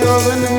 ਜੋਬਨ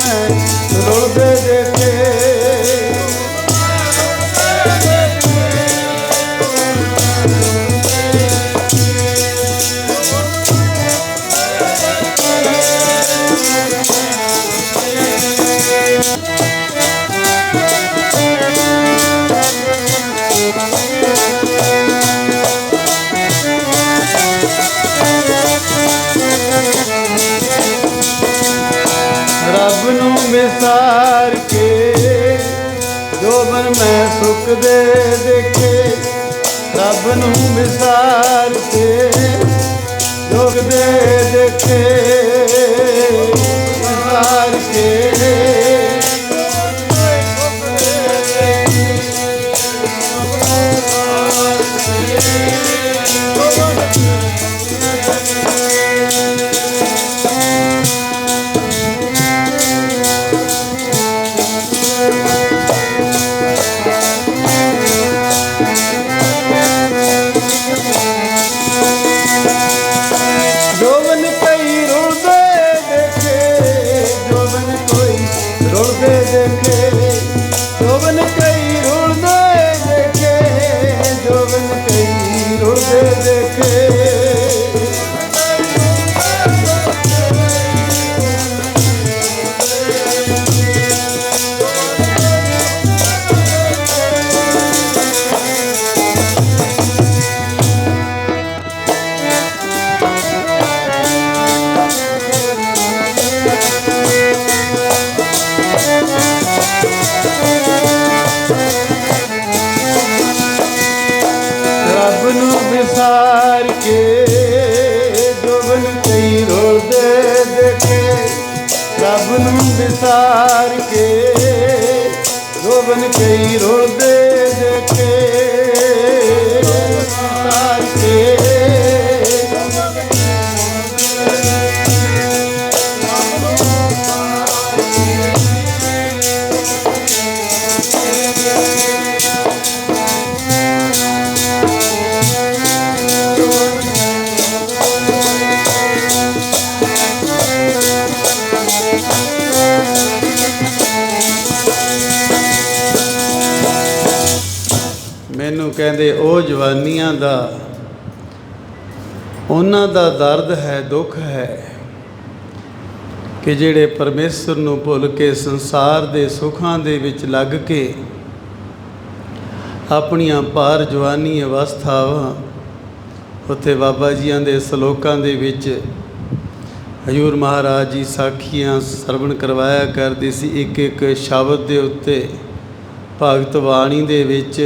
ਉਹ ਜਵਾਨੀਆਂ ਦਾ, ਉਹਨਾਂ ਦਾ ਦਰਦ ਹੈ, ਦੁੱਖ ਹੈ ਕਿ ਜਿਹੜੇ ਪਰਮੇਸ਼ਰ ਨੂੰ ਭੁੱਲ ਕੇ ਸੰਸਾਰ ਦੇ ਸੁੱਖਾਂ ਦੇ ਵਿੱਚ ਲੱਗ ਕੇ ਆਪਣੀਆਂ ਪਾਰ ਜਵਾਨੀ ਅਵਸਥਾਵਾਂ ਉੱਥੇ ਬਾਬਾ ਜੀਆਂ ਦੇ ਸ਼ਲੋਕਾਂ ਦੇ ਵਿੱਚ ਹਜੂਰ ਮਹਾਰਾਜ ਜੀ ਸਾਖੀਆਂ ਸਰਵਣ ਕਰਵਾਇਆ ਕਰਦੇ ਸੀ। ਇੱਕ ਇੱਕ ਸ਼ਬਦ ਦੇ ਉੱਤੇ ਭਗਤ ਬਾਣੀ ਦੇ ਵਿੱਚ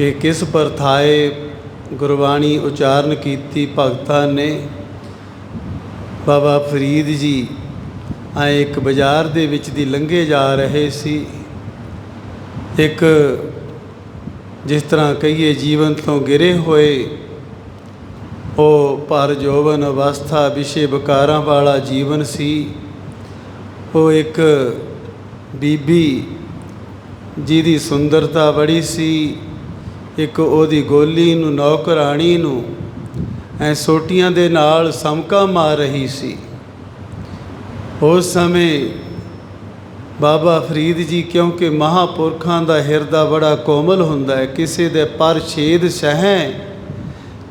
ਕਿ ਕਿਸ ਪਰਥਾਏ ਗੁਰਬਾਣੀ ਉਚਾਰਨ ਕੀਤੀ ਭਗਤਾਂ ਨੇ? ਬਾਬਾ ਫਰੀਦ ਜੀ, ਆਏ ਇੱਕ ਬਾਜ਼ਾਰ ਦੇ ਵਿੱਚ ਦੀ ਲੰਘੇ ਜਾ ਰਹੇ ਸੀ। ਇੱਕ ਜਿਸ ਤਰ੍ਹਾਂ ਕਹੀਏ ਜੀਵਨ ਤੋਂ ਗਿਰੇ ਹੋਏ, ਉਹ ਪਰ ਜੋਵਨ ਅਵਸਥਾ ਵਿਸ਼ੇ ਵਿਕਾਰਾਂ ਵਾਲਾ ਜੀਵਨ ਸੀ। ਉਹ ਇੱਕ ਬੀਬੀ ਜਿਹਦੀ ਸੁੰਦਰਤਾ ਬੜੀ ਸੀ। ਇੱਕ ਉਹਦੀ ਗੋਲੀ ਨੂੰ, ਨੌਕਰਾਣੀ ਨੂੰ, ਐ ਸੋਟੀਆਂ ਦੇ ਨਾਲ ਸਮਕਾ ਮਾਰ ਰਹੀ ਸੀ। ਉਸ ਸਮੇਂ ਬਾਬਾ ਫਰੀਦ ਜੀ, ਕਿਉਂਕਿ ਮਹਾਪੁਰਖਾਂ ਦਾ ਹਿਰਦਾ ਬੜਾ ਕੋਮਲ ਹੁੰਦਾ ਹੈ, ਕਿਸੇ ਦੇ ਪਰ ਛੇਦ ਸਹਿ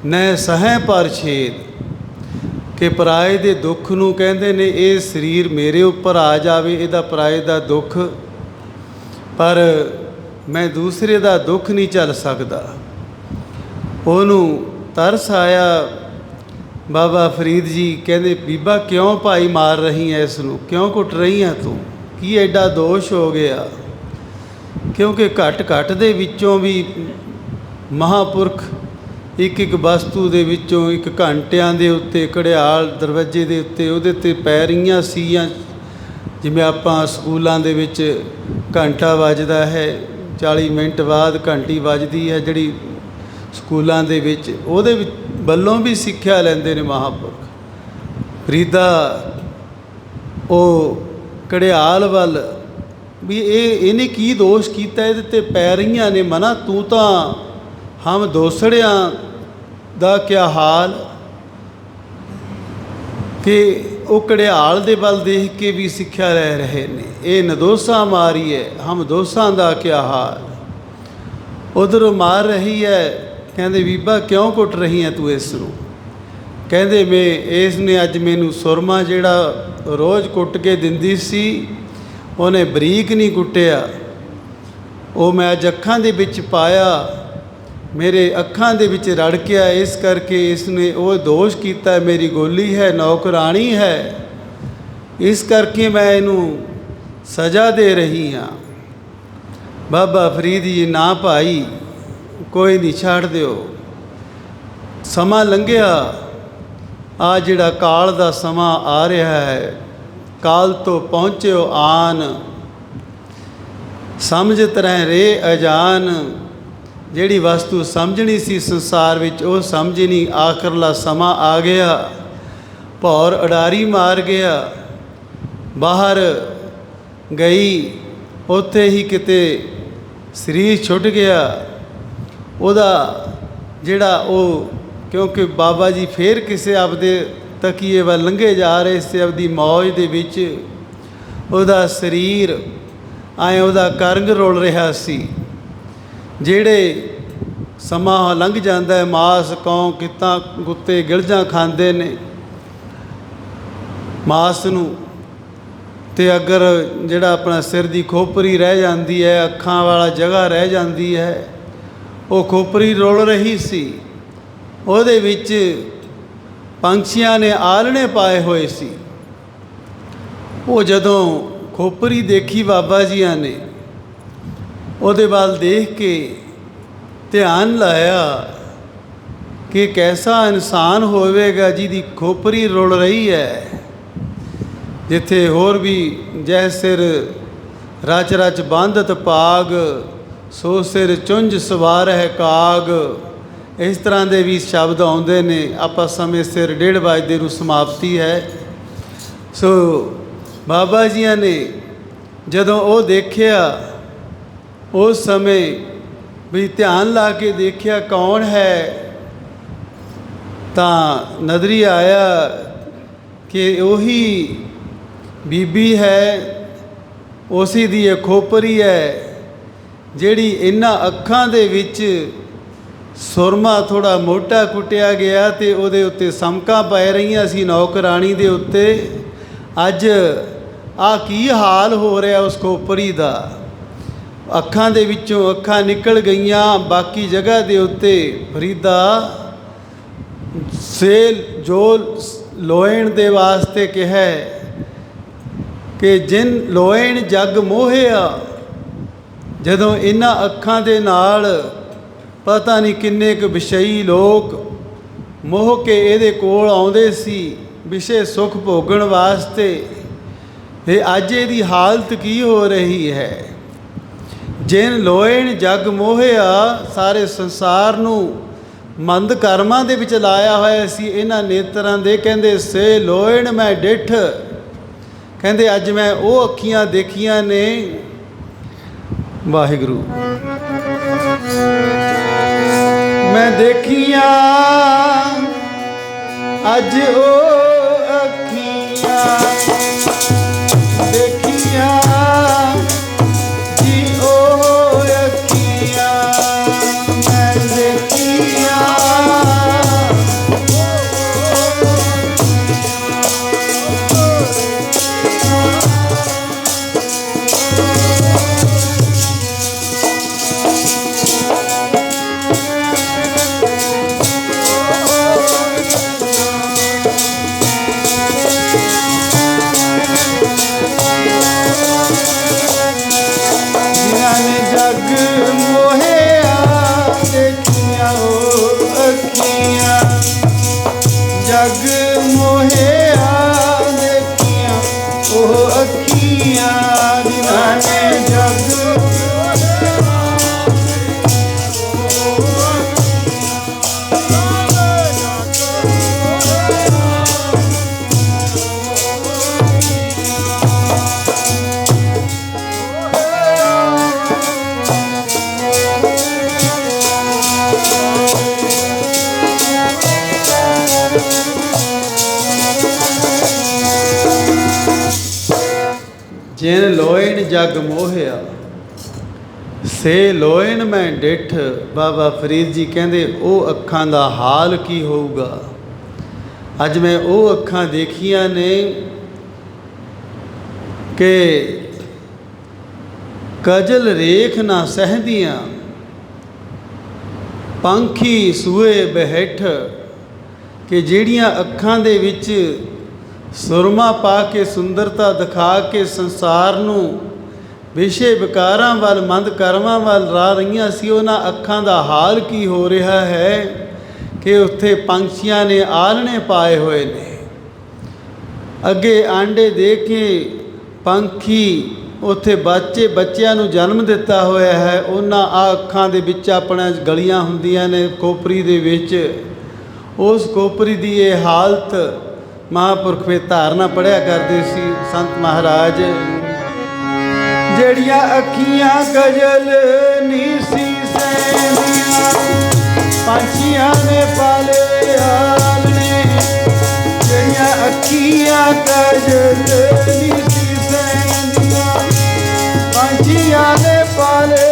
ਨੈ ਸਹੈ ਪਰ ਛੇਦ ਕਿ ਪਰਾਏ ਦੇ ਦੁੱਖ ਨੂੰ ਕਹਿੰਦੇ ਨੇ, ਇਹ ਸਰੀਰ ਮੇਰੇ ਉੱਪਰ ਆ ਜਾਵੇ, ਇਹਦਾ ਪਰਾਏ ਦਾ ਦੁੱਖ। ਪਰ ਮੈਂ ਦੂਸਰੇ ਦਾ ਦੁੱਖ ਨਹੀਂ ਝੱਲ ਸਕਦਾ। ਉਹਨੂੰ ਤਰਸ ਆਇਆ। ਬਾਬਾ ਫਰੀਦ ਜੀ ਕਹਿੰਦੇ, ਬੀਬਾ, ਕਿਉਂ ਭਾਈ ਮਾਰ ਰਹੀ ਐ ਇਸ ਨੂੰ ਕਿਉਂ ਕੁੱਟ ਰਹੀ ਆ ਤੂੰ? ਕੀ ਐਡਾ ਦੋਸ਼ ਹੋ ਗਿਆ? ਕਿਉਂਕਿ ਘਟ ਘਟ ਦੇ ਵਿੱਚੋਂ ਵੀ ਮਹਾਪੁਰਖ ਇੱਕ ਇੱਕ ਵਸਤੂ ਦੇ ਵਿੱਚੋਂ ਇੱਕ ਘੰਟਿਆਂ ਦੇ ਉੱਤੇ, ਘੜਿਆਲ ਦਰਵਾਜ਼ੇ ਦੇ ਉੱਤੇ, ਉਹਦੇ ਤੇ ਪੈਰੀਆਂ ਸੀਆਂ। ਜਿਵੇਂ ਆਪਾਂ ਸਕੂਲਾਂ ਦੇ ਵਿੱਚ ਘੰਟਾ ਵੱਜਦਾ ਹੈ 40 ਮਿੰਟ ਬਾਅਦ ਘੰਟੀ ਵੱਜਦੀ ਹੈ ਜਿਹੜੀ ਸਕੂਲਾਂ ਦੇ ਵਿੱਚ, ਉਹਦੇ ਵਿੱਚ ਵੱਲੋਂ ਵੀ ਸਿੱਖਿਆ ਲੈਂਦੇ ਨੇ ਮਹਾਂਪੁਰਖ। ਫਰੀਦਾ ਉਹ ਘੜਿਆਲ ਵੱਲ ਵੀ ਇਹ, ਇਹਨੇ ਕੀ ਦੋਸ਼ ਕੀਤਾ? ਇਹਦੇ ਤੇ ਪੈ ਰਹੀਆਂ ਨੇ ਮਨਾ, ਤੂੰ ਤਾਂ ਹਮ ਦੋਸੜਿਆਂ ਦਾ ਕਿਆ ਹਾਲ? ਕਿ ਉਹ ਕੜਿਆਲ ਦੇ ਵੱਲ ਦੇਖ ਕੇ ਵੀ ਸਿੱਖਿਆ ਲੈ ਰਹੇ ਨੇ। ਇਹ ਨਦੋਸਾ ਮਾਰੀਏ ਹਮ ਦੋਸਾਂ ਦਾ ਕਿਆ ਹਾਲ? ਉਧਰੋਂ ਮਾਰ ਰਹੀ ਹੈ ਕਹਿੰਦੇ, ਬੀਬਾ ਕਿਉਂ ਕੁੱਟ ਰਹੀ ਹੈ ਤੂੰ ਇਸ ਨੂੰ ਕਹਿੰਦੇ, ਮੈਂ ਇਸ ਨੇ ਅੱਜ ਮੈਨੂੰ ਸੁਰਮਾ ਜਿਹੜਾ ਰੋਜ਼ ਕੁੱਟ ਕੇ ਦਿੰਦੀ ਸੀ, ਉਹਨੇ ਬਰੀਕ ਨਹੀਂ ਕੁੱਟਿਆ। ਉਹ ਮੈਂ ਅੱਜ ਅੱਖਾਂ ਦੇ ਵਿੱਚ ਪਾਇਆ ਮੇਰੇ ਅੱਖਾਂ ਦੇ ਵਿੱਚ ਰੜਕਿਆ ਇਸ ਕਰਕੇ ਇਸ ਨੇ ਉਹ ਦੋਸ਼ ਕੀਤਾ, ਮੇਰੀ ਗੋਲੀ ਹੈ, ਨੌਕਰਾਣੀ ਹੈ। ਇਸ ਕਰਕੇ ਮੈਂ ਇਹਨੂੰ ਸਜ਼ਾ ਦੇ ਰਹੀ ਹਾਂ। ਬਾਬਾ ਫਰੀਦ ਜੀ, ਨਾ ਭਾਈ, ਕੋਈ ਨਹੀਂ ਛੱਡ ਦਿਓ। ਸਮਾਂ ਲੰਘਿਆ। ਆ ਜਿਹੜਾ ਕਾਲ ਦਾ ਸਮਾਂ ਆ ਰਿਹਾ ਹੈ, ਕਾਲ ਤੋਂ ਪਹੁੰਚਿਓ ਆਨ। ਸਮਝ ਤਰ੍ਹਾਂ ਰੇ ਅਜਾਨ। ਜਿਹੜੀ ਵਸਤੂ ਸਮਝਣੀ ਸੀ ਸੰਸਾਰ ਵਿੱਚ, ਉਹ ਸਮਝ ਨਹੀਂ ਆਖਰਲਾ ਸਮਾਂ ਆ ਗਿਆ। ਭੌਰ ਅਡਾਰੀ ਮਾਰ ਗਿਆ। ਬਾਹਰ ਗਈ। ਉੱਥੇ ਹੀ ਕਿਤੇ ਸਰੀਰ ਛੁੱਟ ਗਿਆ। ਉਹਦਾ ਜਿਹੜਾ ਉਹ, ਕਿਉਂਕਿ ਬਾਬਾ ਜੀ ਫੇਰ ਕਿਸੇ ਆਪਦੇ ਤਕੀਏ ਵੱਲ ਲੰਘੇ ਜਾ ਰਹੇ ਸੀ, ਆਪਦੀ ਮੌਜ ਦੇ ਵਿੱਚ। ਉਹਦਾ ਸਰੀਰ, ਐ ਉਹਦਾ ਕਰੰਗ ਰੋਲ ਰਿਹਾ ਸੀ। ਜਿਹੜੇ ਸਮਾਂ ਲੰਘ ਜਾਂਦਾ ਹੈ, ਮਾਸ ਕੌਂ ਕਿੱਤਾਂ ਗੁੱਤੇ ਗਿਲਜਾਂ ਖਾਂਦੇ ਨੇ, ਮਾਸ ਨੂੰ ਤੇ ਅਗਰ ਜਿਹੜਾ ਆਪਣਾ ਸਿਰ ਦੀ ਖੋਪਰੀ ਰਹਿ ਜਾਂਦੀ ਹੈ, ਅੱਖਾਂ ਵਾਲਾ ਜਗ੍ਹਾ ਰਹਿ ਜਾਂਦੀ ਹੈ, ਉਹ ਖੋਪਰੀ ਰੋਲ ਰਹੀ ਸੀ। ਉਹਦੇ ਵਿੱਚ ਪੰਛੀਆਂ ਨੇ ਆਲਣੇ ਪਾਏ ਹੋਏ ਸੀ। ਉਹ ਜਦੋਂ ਖੋਪਰੀ ਦੇਖੀ ਬਾਬਾ ਜੀਆਂ ਨੇ ਉਹਦੇ ਵੱਲ ਦੇਖ ਕੇ ਧਿਆਨ ਲਾਇਆ ਕਿ ਕੈਸਾ ਇਨਸਾਨ ਹੋਵੇਗਾ ਜਿਹਦੀ ਖੋਪਰੀ ਰੁਲ ਰਹੀ ਹੈ, ਜਿੱਥੇ ਹੋਰ ਵੀ ਜੈ ਸਿਰ ਰਚ ਰਚ ਬੰਧਤ ਪਾਗ, ਸੋ ਸਿਰ ਚੁੰਝ ਸਵਾਰ ਹੈ ਕਾਗ। ਇਸ ਤਰ੍ਹਾਂ ਦੇ ਵੀ ਸ਼ਬਦ ਆਉਂਦੇ ਨੇ, ਆਪਾਂ ਸਮੇਂ ਸਿਰ ਡੇਢ ਵਜੇ ਨੂੰ ਸਮਾਪਤੀ ਹੈ। ਸੋ ਬਾਬਾ ਜੀਆਂ ਨੇ ਜਦੋਂ ਉਹ ਦੇਖਿਆ ਉਸ ਸਮੇਂ ਵੀ ਧਿਆਨ ਲਾ ਕੇ ਦੇਖਿਆ ਕੌਣ ਹੈ, ਤਾਂ ਨਜ਼ਰੀ ਆਇਆ ਕਿ ਉਹੀ ਬੀਬੀ ਹੈ, ਉਸੇ ਦੀ ਇਹ ਖੋਪਰੀ ਹੈ, ਜਿਹੜੀ ਇਹਨਾਂ ਅੱਖਾਂ ਦੇ ਵਿੱਚ ਸੁਰਮਾ ਥੋੜਾ ਮੋਟਾ ਕੁੱਟਿਆ ਗਿਆ ਤੇ ਉਹਦੇ ਉੱਤੇ ਸਮਕਾਂ ਪੈ ਰਹੀਆਂ ਸੀ ਨੌਕਰਾਣੀ ਦੇ ਉੱਤੇ। ਅੱਜ ਆ ਕੀ ਹਾਲ ਹੋ ਰਿਹਾ ਉਸ ਖੋਪਰੀ ਦਾ? ਅੱਖਾਂ ਦੇ ਵਿੱਚੋਂ ਅੱਖਾਂ ਨਿਕਲ ਗਈਆਂ, ਬਾਕੀ ਜਗ੍ਹਾ ਦੇ ਉੱਤੇ ਫਰੀਦਾ, ਸੇਲ ਜੋ ਲੋਇਣ ਦੇ ਵਾਸਤੇ ਕਿਹਾ ਕਿ ਜਿਨ ਲੋਇਣ ਜਗ ਮੋਹਿਆ, ਜਦੋਂ ਇਹਨਾਂ ਅੱਖਾਂ ਦੇ ਨਾਲ ਪਤਾ ਨਹੀਂ ਕਿੰਨੇ ਕੁ ਵਿਸ਼ਈ ਲੋਕ ਮੋਹ ਕੇ ਇਹਦੇ ਕੋਲ ਆਉਂਦੇ ਸੀ, ਵਿਸ਼ੇ ਸੁਖ ਭੋਗਣ ਵਾਸਤੇ ਇਹ ਅੱਜ ਇਹਦੀ ਹਾਲਤ ਕੀ ਹੋ ਰਹੀ ਹੈ? ਜਿਨ ਲੋਇਣ ਜਗ ਮੋਹਿਆ, ਸਾਰੇ ਸੰਸਾਰ ਨੂੰ ਮੰਦ ਕਰਮਾਂ ਦੇ ਵਿੱਚ ਲਾਇਆ ਹੋਇਆ ਸੀ। ਇਹਨਾਂ ਨੇਤਰਾਂ ਦੇ ਕਹਿੰਦੇ, ਸੇ ਲੋਇਣ ਮੈਂ ਡਿਠ। ਕਹਿੰਦੇ, ਅੱਜ ਮੈਂ ਉਹ ਅੱਖੀਆਂ ਦੇਖੀਆਂ ਨੇ। ਵਾਹਿਗੁਰੂ। ਮੈਂ ਦੇਖੀਆਂ, ਅੱਜ ਉਹ ਅੱਖੀਆਂ ਦੇਖੀਆਂ। ਜਗ ਮੋਹਿਆ। ਸੇ ਲੋਇਣ ਮੈਂ ਡਿਠ, ਬਾਬਾ ਫਰੀਦ ਜੀ ਕਹਿੰਦੇ, ਉਹ ਅੱਖਾਂ ਦਾ ਹਾਲ ਕੀ ਹੋਊਗਾ? ਅੱਜ ਮੈਂ ਉਹ ਅੱਖਾਂ ਦੇਖੀਆਂ ਨੇ ਕਿ ਕਜਲ ਰੇਖ ਨਾ ਸਹਦੀਆਂ, ਪੰਖੀ ਸੂਏ ਬਹਿਠ, ਕਿ ਜਿਹੜੀਆਂ ਅੱਖਾਂ ਦੇ ਵਿੱਚ ਸੁਰਮਾ ਪਾ ਕੇ ਸੁੰਦਰਤਾ ਦਿਖਾ ਕੇ ਸੰਸਾਰ ਨੂੰ ਵਿਸ਼ੇ ਵਿਕਾਰਾਂ ਵੱਲ, ਮੰਦ ਕਰਮਾਂ ਵੱਲ ਰਾਹ ਰਹੀਆਂ ਸੀ, ਉਹਨਾਂ ਅੱਖਾਂ ਦਾ ਹਾਲ ਕੀ ਹੋ ਰਿਹਾ ਹੈ ਕਿ ਉੱਥੇ ਪੰਛੀਆਂ ਨੇ ਆਲਣੇ ਪਾਏ ਹੋਏ ਨੇ। ਅੱਗੇ ਆਂਡੇ ਦੇ ਕੇ ਪੰਖੀ ਉੱਥੇ ਬੱਚੇ ਬੱਚਿਆਂ ਨੂੰ ਜਨਮ ਦਿੱਤਾ ਹੋਇਆ ਹੈ। ਉਹਨਾਂ ਆ ਅੱਖਾਂ ਦੇ ਵਿੱਚ ਆਪਣਾ ਗਲੀਆਂ ਹੁੰਦੀਆਂ ਨੇ ਕੋਪਰੀ ਦੇ ਵਿੱਚ। ਉਸ ਕੋਪਰੀ ਦੀ ਇਹ ਹਾਲਤ ਮਹਾਂਪੁਰਖ ਵਿੱਚ ਧਾਰਨਾ ਪੜਿਆ ਕਰਦੇ ਸੀ ਸੰਤ ਮਹਾਰਾਜ। ਜਿਹੜੀਆਂ ਅੱਖੀਆਂ ਗਜਲ ਨੀਸੀ ਸੈਨੀਆਂ ਪੰਛੀਆਂ ਨੇ ਪਾਲੇ ਆਲਣੇ ਜਿਹੜੀਆਂ ਅੱਖੀਆਂ ਗਜਲ ਨੀਸੀ ਸੈਨੀਆਂ ਪੰਛੀਆਂ ਨੇ ਪਾਲੇ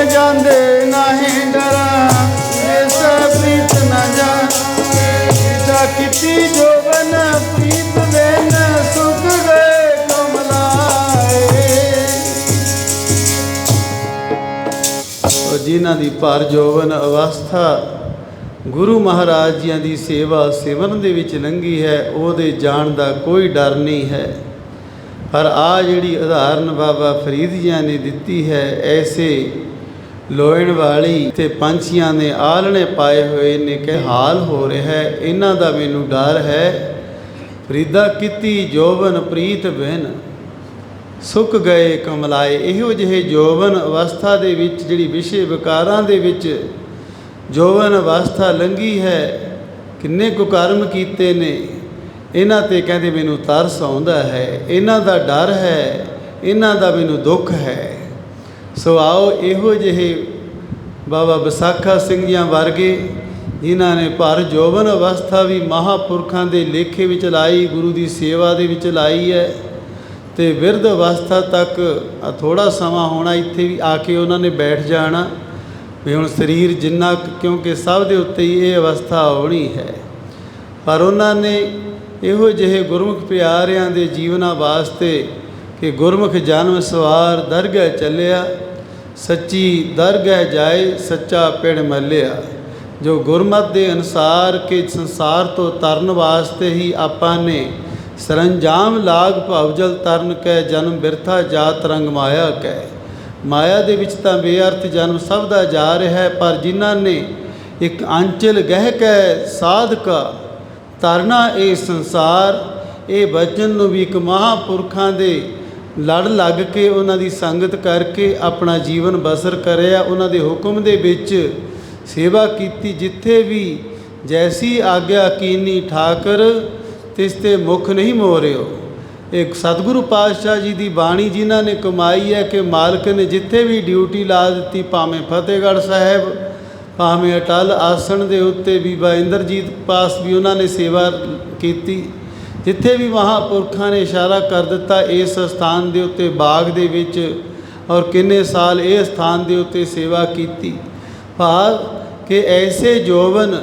ਜੋਬਨ ਜਾਂਦੇ ਨਾਹੀਂ ਡਰਾਂ। ਐਸਾ ਪ੍ਰੀਤ ਨਾ ਜਾ ਸੀਤਾ ਕੀਤੀ ਜੋਬਨ ਪ੍ਰੀਤ ਵੇਨ ਸੁਖ ਗਏ ਕਮਲਾਏ ਜਿਨ੍ਹਾਂ ਦੀ ਭਰ ਜੋਵਨ ਅਵਸਥਾ ਗੁਰੂ ਮਹਾਰਾਜ ਜੀਆਂ ਦੀ ਸੇਵਾ ਸਿਮਰਨ ਦੇ ਵਿੱਚ ਲੰਘੀ ਹੈ, ਉਹਦੇ ਜਾਣ ਦਾ ਕੋਈ ਡਰ ਨਹੀਂ ਹੈ। ਪਰ ਆ ਜਿਹੜੀ ਉਦਾਹਰਨ ਬਾਬਾ ਫਰੀਦ ਜੀਆਂ ਨੇ ਦਿੱਤੀ ਹੈ, ਐਸੇ ਲੋਇਣ ਵਾਲੀ ਤੇ ਪੰਛੀਆਂ ਨੇ ਆਲਣੇ ਪਾਏ ਹੋਏ ਨੇ ਕਿ ਹਾਲ ਹੋ ਰਿਹਾ ਹੈ। ਇਹਨਾਂ ਦਾ ਮੈਨੂੰ ਡਰ ਹੈ। ਫਰੀਦਾ ਕੀਤੀ ਜੋਵਨ ਪ੍ਰੀਤ ਬਿਨ ਸੁੱਕ ਗਏ ਕਮਲਾਏ। ਇਹੋ ਜਿਹੇ ਜੋਵਨ ਅਵਸਥਾ ਦੇ ਵਿੱਚ ਜਿਹੜੀ ਵਿਸ਼ੇ ਵਿਕਾਰਾਂ ਦੇ ਵਿੱਚ ਜੋਵਨ ਅਵਸਥਾ ਲੰਗੀ ਹੈ, ਕਿੰਨੇ ਕੁ ਕਰਮ ਕੀਤੇ ਨੇ, ਇਹਨਾਂ ਤੇ ਕਹਿੰਦੇ ਮੈਨੂੰ ਤਰਸ ਆਉਂਦਾ ਹੈ। ਇਹਨਾਂ ਦਾ ਡਰ ਹੈ, ਇਹਨਾਂ ਦਾ ਮੈਨੂੰ ਦੁੱਖ ਹੈ। ਸੋ ਆਓ ਇਹੋ ਜਿਹੇ ਬਾਬਾ ਵਿਸਾਖਾ ਸਿੰਘ ਜੀਆਂ ਵਰਗੇ, ਜਿਨ੍ਹਾਂ ਨੇ ਭਰ ਜੋਵਨ ਅਵਸਥਾ ਵੀ ਮਹਾਪੁਰਖਾਂ ਦੇ ਲੇਖੇ ਵਿੱਚ ਲਾਈ, ਗੁਰੂ ਦੀ ਸੇਵਾ ਦੇ ਵਿੱਚ ਲਾਈ ਹੈ, ਤੇ ਵਿਰਧ ਅਵਸਥਾ ਤੱਕ ਆ ਥੋੜਾ ਸਮਾਂ ਹੋਣਾ ਇੱਥੇ ਵੀ ਆ ਕੇ ਉਹਨਾਂ ਨੇ ਬੈਠ ਜਾਣਾ, ਵੀ ਹੁਣ ਸਰੀਰ ਜਿੰਨਾ ਕੁ- ਕਿਉਂਕਿ ਸਭ ਦੇ ਉੱਤੇ ਹੀ ਇਹ ਅਵਸਥਾ ਆਉਣੀ ਹੈ। ਪਰ ਉਹਨਾਂ ਨੇ ਇਹੋ ਜਿਹੇ ਗੁਰਮੁਖ ਪਿਆਰਿਆਂ ਦੇ ਜੀਵਨਾਂ ਵਾਸਤੇ ਕਿ ਗੁਰਮੁਖ ਜਨਮ ਸਵਾਰ ਦਰਗਹਿ ਚੱਲਿਆ, ਸੱਚੀ ਦਰਗਹਿ ਜਾਏ, ਸੱਚਾ ਪਿੜ ਮੱਲਿਆ। ਜੋ ਗੁਰਮਤ ਦੇ ਅਨੁਸਾਰ ਕਿ ਸੰਸਾਰ ਤੋਂ ਤਰਨ ਵਾਸਤੇ ਹੀ ਆਪਾਂ ਨੇ ਸਰੰਜਾਮ ਲਾਗ ਭਵਜਲ ਤਰਨ ਕੈ, ਜਨਮ ਬਿਰਥਾ ਜਾਤ ਰੰਗ ਮਾਇਆ ਕੈ। ਮਾਇਆ ਦੇ ਵਿੱਚ ਤਾਂ ਬੇਅਰਥ ਜਨਮ ਸਭ ਦਾ ਜਾ ਰਿਹਾ ਹੈ, ਪਰ ਜਿਨ੍ਹਾਂ ਨੇ ਇੱਕ ਅੰਚਲ ਗਹਿ ਕੈ, ਸਾਧਕਾ ਤਰਨਾ ਇਹ ਸੰਸਾਰ, ਇਹ ਬਚਨ ਨੂੰ ਵੀ ਇੱਕ ਮਹਾਪੁਰਖਾਂ ਦੇ ਲੜ ਲੱਗ ਕੇ ਉਹਨਾਂ ਦੀ ਸੰਗਤ ਕਰਕੇ ਆਪਣਾ ਜੀਵਨ ਬਸਰ ਕਰਿਆ, ਉਹਨਾਂ ਦੇ ਹੁਕਮ ਦੇ ਵਿੱਚ ਸੇਵਾ ਕੀਤੀ, ਜਿੱਥੇ ਵੀ ਜੈਸੀ ਆਗਿਆ ਕੀਨੀ ਠਾਕਰ, ਤਿਸ ਤੇ ਮੁਖ ਨਹੀਂ ਮੋਰਿਓ। ਇੱਕ ਸਤਿਗੁਰੂ ਪਾਤਸ਼ਾਹ ਜੀ ਦੀ ਬਾਣੀ ਜਿਨ੍ਹਾਂ ਨੇ ਕਮਾਈ ਹੈ ਕਿ ਮਾਲਕ ਨੇ ਜਿੱਥੇ ਵੀ ਡਿਊਟੀ ਲਾ ਦਿੱਤੀ, ਭਾਵੇਂ ਫਤਿਹਗੜ੍ਹ ਸਾਹਿਬ, ਭਾਵੇਂ ਅਟਲ ਆਸਣ ਦੇ ਉੱਤੇ ਬੀਬਾ ਇੰਦਰਜੀਤ ਪਾਸ ਵੀ ਉਹਨਾਂ ਨੇ ਸੇਵਾ ਕੀਤੀ ਜਿੱਥੇ ਵੀ ਮਹਾਪੁਰਖਾਂ ਨੇ ਇਸ਼ਾਰਾ ਕਰ ਦਿੱਤਾ, ਇਸ ਸਥਾਨ ਦੇ ਉੱਤੇ ਬਾਗ ਦੇ ਵਿੱਚ ਔਰ ਕਿੰਨੇ ਸਾਲ ਇਹ ਸਥਾਨ ਦੇ ਉੱਤੇ ਸੇਵਾ ਕੀਤੀ। ਭਾਵ ਕਿ ਐਸੇ ਜੋਵਨ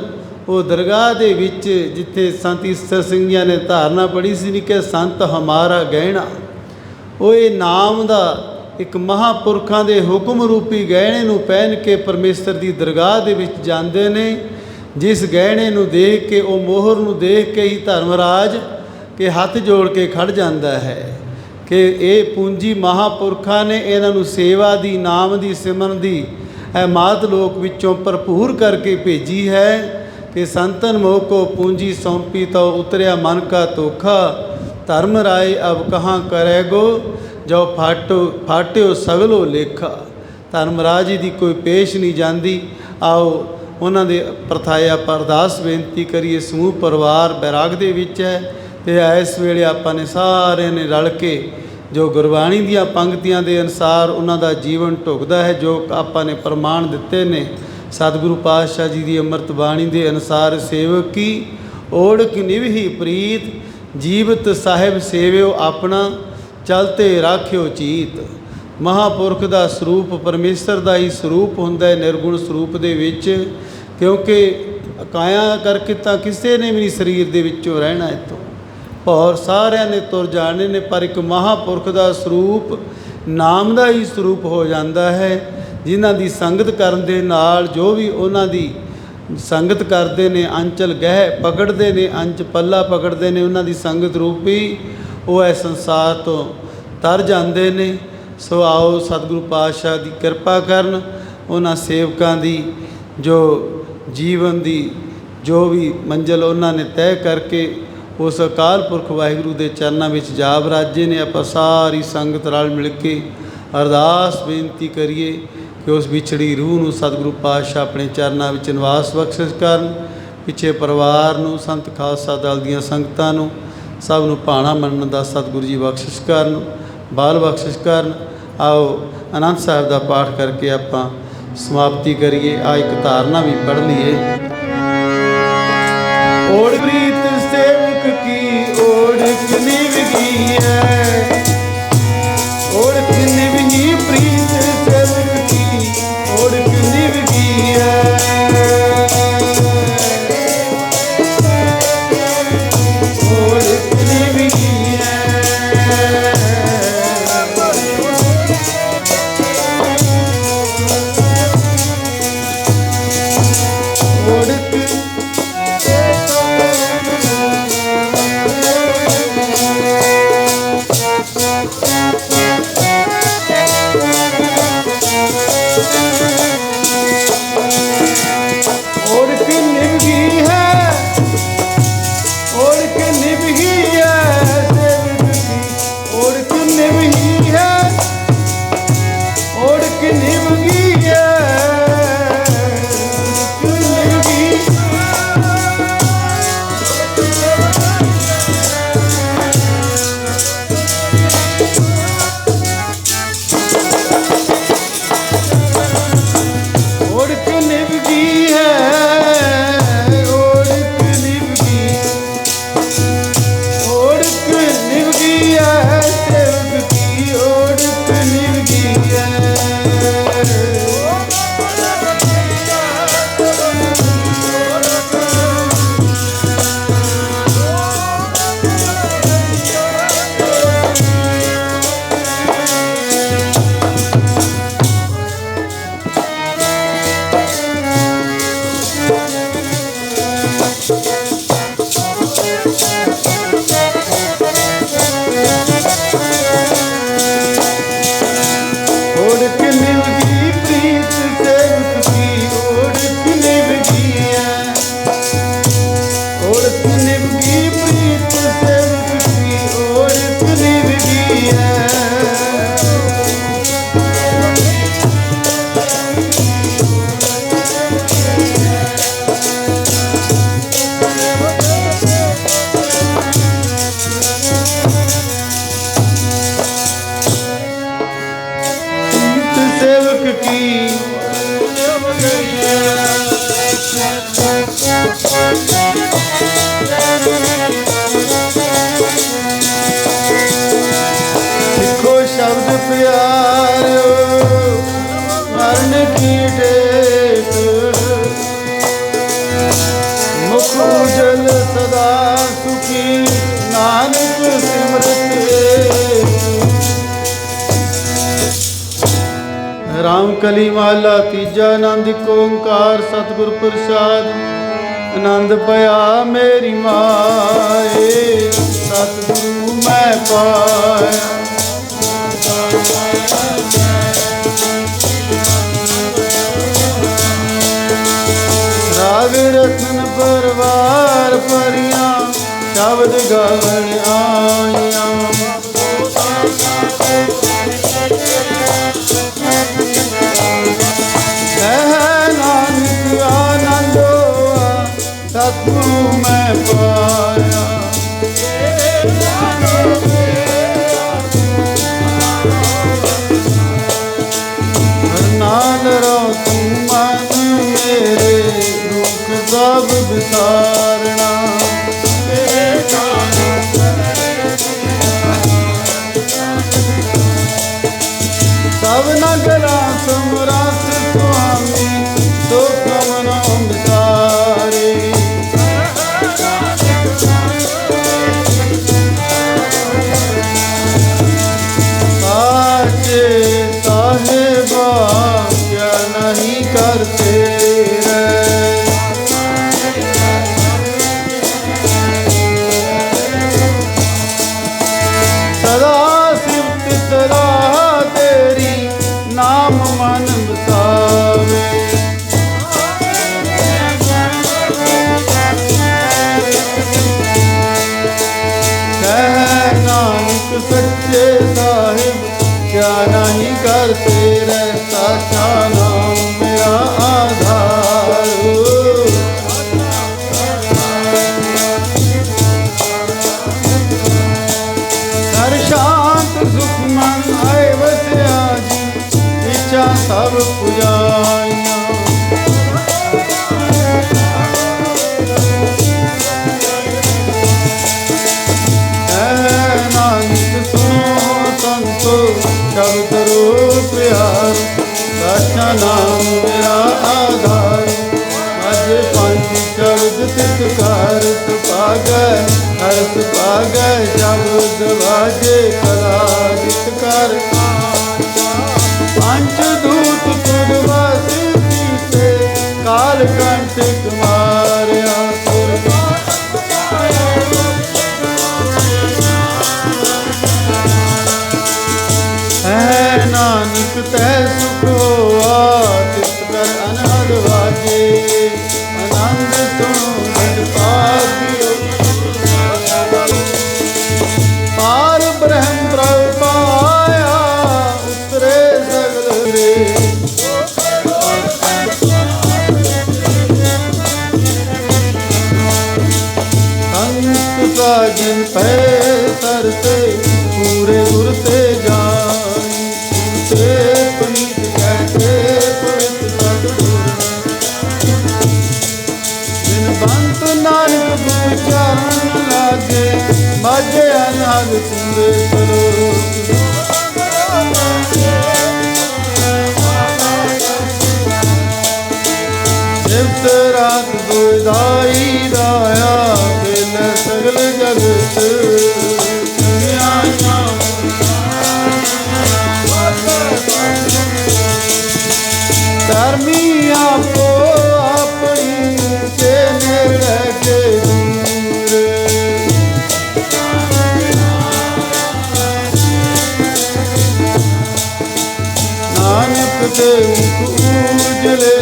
ਉਹ ਦਰਗਾਹ ਦੇ ਵਿੱਚ ਜਿੱਥੇ ਸੰਤ ਈਸਰ ਸਿੰਘ ਜੀ ਨੇ ਧਾਰਨਾ ਪੜੀ ਸੀ ਨੀ ਕਿ ਸੰਤ ਹਮਾਰਾ ਗਹਿਣਾ। ਉਹ ਇਹ ਨਾਮ ਦਾ ਇੱਕ ਮਹਾਪੁਰਖਾਂ ਦੇ ਹੁਕਮ ਰੂਪੀ ਗਹਿਣੇ ਨੂੰ ਪਹਿਨ ਕੇ ਪਰਮੇਸ਼ਰ ਦੀ ਦਰਗਾਹ ਦੇ ਵਿੱਚ ਜਾਂਦੇ ਨੇ, ਜਿਸ ਗਹਿਣੇ ਨੂੰ ਦੇਖ ਕੇ, ਉਹ ਮੋਹਰ ਨੂੰ ਦੇਖ ਕੇ ਹੀ ਧਰਮਰਾਜ ਕਿ ਹੱਥ ਜੋੜ ਕੇ ਖੜ ਜਾਂਦਾ ਹੈ ਕਿ ਇਹ ਪੂੰਜੀ ਮਹਾਪੁਰਖਾਂ ਨੇ ਇਹਨਾਂ ਨੂੰ ਸੇਵਾ ਦੀ, ਨਾਮ ਦੀ, ਸਿਮਰਨ ਦੀ ਇਹ ਮਾਤ ਲੋਕ ਵਿੱਚੋਂ ਭਰਪੂਰ ਕਰਕੇ ਭੇਜੀ ਹੈ ਕਿ ਸੰਤਨ ਮੋਹ ਕੋ ਪੂੰਜੀ ਸੌਂਪੀ ਤੋ ਉਤਰਿਆ ਮਨ ਕਾ ਤੋਖਾ ਧਰਮ ਰਾਏ ਅਬ ਕਹਾਂ ਕਰੇਗੋ ਜੋ ਫਾਟੋ, ਫਾਟਿਓ ਸਗਲੋ ਲੇਖਾ। ਧਰਮਰਾਜ ਜੀ ਦੀ ਕੋਈ ਪੇਸ਼ ਨਹੀਂ ਜਾਂਦੀ, ਆਓ ਉਹਨਾਂ ਦੇ ਪ੍ਰਥਾਇਆ ਪਰਦਾਸ ਬੇਨਤੀ ਕਰੀਏ, ਸਮੂਹ ਪਰਿਵਾਰ ਬੈਰਾਗ ਦੇ ਵਿੱਚ ਹੈ। ਤੇ ਇਸ ਵੇਲੇ ਆਪਾਂ ਨੇ ਸਾਰਿਆਂ ਨੇ ਰਲ ਕੇ ਜੋ ਗੁਰਬਾਣੀ ਦੀਆਂ ਪੰਕਤੀਆਂ ਦੇ ਅਨਸਾਰ ਉਹਨਾਂ ਦਾ ਜੀਵਨ ਢੁਕਦਾ ਹੈ, ਜੋ ਆਪਾਂ ਨੇ ਪ੍ਰਮਾਣ ਦਿੱਤੇ ਨੇ, ਸਤਿਗੁਰੂ ਪਾਤਸ਼ਾਹ ਜੀ ਦੀ ਅੰਮ੍ਰਿਤ ਬਾਣੀ ਦੇ ਅਨਸਾਰ, ਸੇਵਕ ਕੀ ਓੜਕ ਨਿਵਹੀ ਪ੍ਰੀਤ, ਜੀਵਤ ਸਾਹਿਬ ਸੇਵਿਓ ਆਪਣਾ, ਚਲਤੇ ਰਾਖਿਓ ਚੀਤ। ਮਹਾਪੁਰਖ ਦਾ ਸਰੂਪ ਪਰਮੇਸ਼ਰ ਦਾ ਹੀ ਸਰੂਪ ਹੁੰਦਾ ਹੈ, ਨਿਰਗੁਣ ਸਰੂਪ ਦੇ ਵਿੱਚ, ਕਿਉਂਕਿ ਕਾਇਆ ਕਰਕੇ ਤਾਂ ਕਿਸੇ ਨੇ ਵੀ ਨਹੀਂ ਸਰੀਰ ਦੇ ਵਿੱਚੋਂ ਰਹਿਣਾ ਇੱਥੋਂ। ਔਰ ਸਾਰਿਆਂ ਨੇ ਤੁਰ ਜਾਣੇ ਨੇ, ਪਰ ਇੱਕ ਮਹਾਪੁਰਖ ਦਾ ਸਰੂਪ ਨਾਮ ਦਾ ਹੀ ਸਰੂਪ ਹੋ ਜਾਂਦਾ ਹੈ। ਜਿਨ੍ਹਾਂ ਦੀ ਸੰਗਤ ਕਰਨ ਦੇ ਨਾਲ ਜੋ ਵੀ ਉਹਨਾਂ ਦੀ ਸੰਗਤ ਕਰਦੇ ਨੇ, ਅੰਚਲ ਗਹਿ ਪਕੜਦੇ ਨੇ, ਅੰਚ ਪੱਲਾ ਪਕੜਦੇ ਨੇ, ਉਹਨਾਂ ਦੀ ਸੰਗਤ ਰੂਪੀ ਉਹ ਇਸ ਸੰਸਾਰ ਤੋਂ ਤਰ ਜਾਂਦੇ ਨੇ। ਸੋ ਆਓ ਸਤਿਗੁਰੂ ਪਾਤਸ਼ਾਹ ਦੀ ਕਿਰਪਾ ਕਰਨ ਉਹਨਾਂ ਸੇਵਕਾਂ ਦੀ, ਜੋ ਜੀਵਨ ਦੀ ਜੋ ਵੀ ਮੰਜ਼ਲ ਉਹਨਾਂ ਨੇ ਤੈਅ ਕਰਕੇ ਉਸ ਅਕਾਲ ਪੁਰਖ ਵਾਹਿਗੁਰੂ ਦੇ ਚਰਨਾਂ ਵਿੱਚ ਜਾ ਬਰਾਜੇ ਨੇ ਆਪਾਂ ਸਾਰੀ ਸੰਗਤ ਰਲ ਮਿਲ ਕੇ ਅਰਦਾਸ ਬੇਨਤੀ ਕਰੀਏ ਕਿ ਉਸ ਵਿਛੜੀ ਰੂਹ ਨੂੰ ਸਤਿਗੁਰੂ ਪਾਤਸ਼ਾਹ ਆਪਣੇ ਚਰਨਾਂ ਵਿੱਚ ਨਿਵਾਸ ਬਖਸ਼ਿਸ਼ ਕਰਨ, ਪਿੱਛੇ ਪਰਿਵਾਰ ਨੂੰ, ਸੰਤ ਖਾਲਸਾ ਦਲ ਦੀਆਂ ਸੰਗਤਾਂ ਨੂੰ, ਸਭ ਨੂੰ ਭਾਣਾ ਮੰਨਣ ਦਾ ਸਤਿਗੁਰੂ ਜੀ ਬਖਸ਼ਿਸ਼ ਕਰਨ, ਬਾਲ ਬਖਸ਼ਿਸ਼ ਕਰਨ। ਆਓ ਅਨੰਦ ਸਾਹਿਬ ਦਾ ਪਾਠ ਕਰਕੇ ਆਪਾਂ ਸਮਾਪਤੀ ਕਰੀਏ। ਆ ਇੱਕ ਧਾਰਨਾ ਵੀ ਪੜ੍ਹ ਲਈਏ। ਓੜ की प्रीत से RAM ਕਲੀ ਮਹਲਾ ਤੀਜਾ ਆਨੰਦ ਓੰਕਾਰ, ਸਤਿਗੁਰ ਪ੍ਰਸਾਦ। ਆਨੰਦ ਪਿਆ ਮੇਰੀ ਮਾਏ, ਸਤਿਗੁਰੂ ਮੈਂ ਪਾਇਆ। ਰਾਗ ਰਤਨ ਪਰਵਾਰ ਪਰਿਆ ਸ਼ਬਦ ਗਾਵਣ ਆ मैं ਨਾਨਕ ਕਰਤ ਪਾਗੈ ਹਰਤ ਪਾਗੈ ਜਬ ਦਵਾਜੇ ਕਲਾ ਜਿਤ ਕਰ ਪੰਚ ਦੂਤ ਤੁਧ ਵਸਿ ਕੀਤੇ, ਕਾਲ ਕੰਟਿਕ ਮਾ ਦਰ ਤੇ ਪੂਰੇ ਗੁਰ ਤੇ ਜਾਣੀ ਬੰਤ ਨਾਨਕ ਗੁਰ ਚਰਨ ਲਾਗੇ ਮਾਝੇ ਅਨਾਦ के उजले